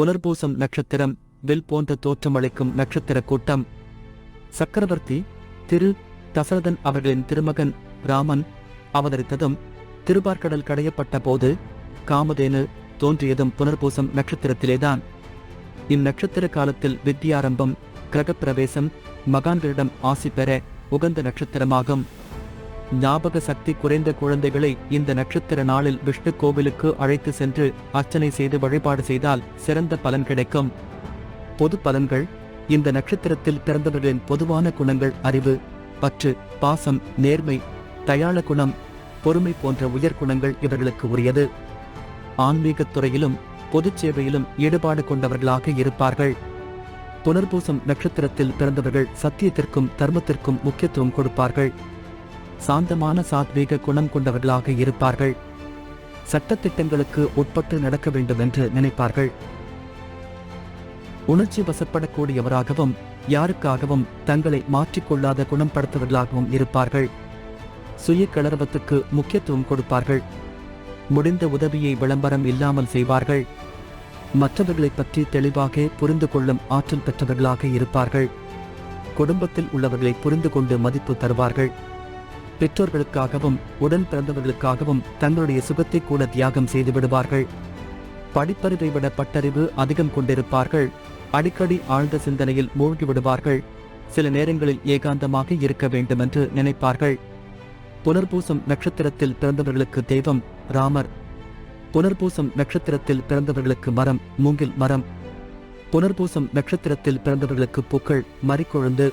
புனர்பூசம் நட்சத்திரம் வில் போன்ற தோற்றமளிக்கும் நட்சத்திர கூட்டம். சக்கரவர்த்தி திரு. தசரதன் அவர்களின் திருமகன் ராமன் அவதரித்ததும் திருப்பார்க்கடல் கடையப்பட்ட போது காமதேனு தோன்றியதும் புனர்பூசம் நட்சத்திரத்திலேதான். இந்நட்சத்திர காலத்தில் வித்யாரம்பம் கிரகப்பிரவேசம் மகான்களிடம் ஆசி பெற உகந்த நட்சத்திரமாகும். ஞாபக சக்தி குறைந்த குழந்தைகளை இந்த நட்சத்திர நாளில் விஷ்ணு கோவிலுக்கு அழைத்து சென்று அர்ச்சனை செய்து வழிபாடு செய்தால் சிறந்த பலன் கிடைக்கும். பொது பலன்கள் இந்த நட்சத்திரத்தில் பிறந்தவர்களின் பொதுவான குணங்கள் அறிவு பற்று பாசம் நேர்மை தயாள குணம் பொறுமை போன்ற உயர் குணங்கள் இவர்களுக்கு உரியது. ஆன்மீகத் துறையிலும் பொதுச் சேவையிலும் ஈடுபாடு கொண்டவர்களாக இருப்பார்கள். புனர்பூசம் நட்சத்திரத்தில் பிறந்தவர்கள் சத்தியத்திற்கும் தர்மத்திற்கும் முக்கியத்துவம் கொடுப்பார்கள். சாந்தமான சாத்வீக குணம் கொண்டவர்களாக இருப்பார்கள். சட்டத்திட்டங்களுக்கு உட்பட்டு நடக்க வேண்டும் என்று நினைப்பார்கள். உணர்ச்சி வசப்படக்கூடியவராகவும் யாருக்காகவும் தங்களை மாற்றிக்கொள்ளாத குணம் படுத்தவர்களாகவும் இருப்பார்கள். சுய கலரவத்துக்கு முக்கியத்துவம் கொடுப்பார்கள். முடிந்த உதவியை விளம்பரம் இல்லாமல் செய்வார்கள். மற்றவர்களை பற்றி தெளிவாக புரிந்து கொள்ளும் ஆற்றல் பெற்றவர்களாக இருப்பார்கள். குடும்பத்தில் உள்ளவர்களை புரிந்து கொண்டு மதிப்பு தருவார்கள். பெற்றோர்களுக்காகவும் உடன் பிறந்தவர்களுக்காகவும் தங்களுடைய சுகத்தை கூட தியாகம் செய்து விடுவார்கள். படிப்பறிவை விட பட்டறிவு அதிகம் கொண்டிருப்பார்கள். அடிக்கடி ஆழ்ந்த சிந்தனையில் மூழ்கி விடுவார்கள். சில நேரங்களில் ஏகாந்தமாக இருக்க வேண்டும் என்று நினைப்பார்கள். புனர்பூசம் நட்சத்திரத்தில் பிறந்தவர்களுக்கு தெய்வம் ராமர். புனர்பூசம் நட்சத்திரத்தில் பிறந்தவர்களுக்கு மரம் மூங்கில் மரம். புனர்பூசம் நட்சத்திரத்தில் பிறந்தவர்களுக்கு பூக்கள் மறிக்கொழுந்து.